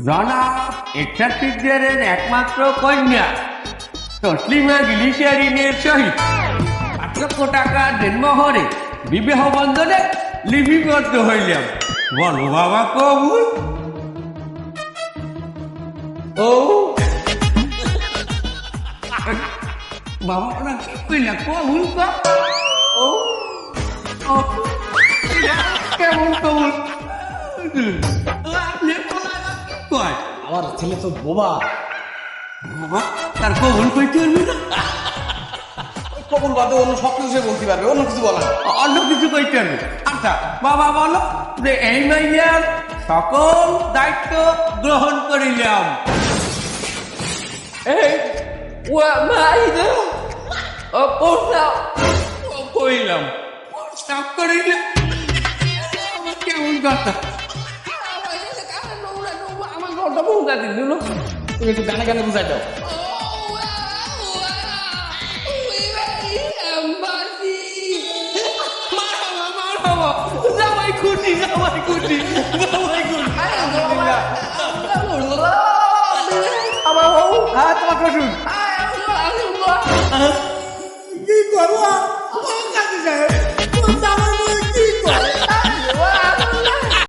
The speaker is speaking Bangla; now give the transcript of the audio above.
জনাব এক্সাটিকদের একমাত্র কন্যা। তসলিমা গিলিশারিনের সহিত পাঁচ লক্ষ টাকা জন্মহরে বিবাহ বন্ধনে লিপিবদ্ধ হইলাম। বলো বাবা কবুল ও। বাবা ওরা কি কইলা কবুল ও। কেমন কবুল কয়? আমার ছেলে তো বোবা। বাবা? তার কবুল কইতে পারবি না? বাদে অন্য সব কিছু বলতে পারবে অন্য কিছু বলা অন্য কিছু কইতে পারবি আচ্ছা বাবা বলো যে এই মাইয়ার সকল দায়িত্ব গ্রহণ করিলাম। এই ওয়া মাইদা ও ও কইলাম। প্রস্তাব করিলাম। কেমন কথা? আমার ঘরটা ভুঙ্গা তুমি একটু গানে গানে বুঝাই দাও। জামাই খুশি জামাই খুশি জামাই খুশি আমার বউ। হ্যাঁ তোমার কসুন কি করব?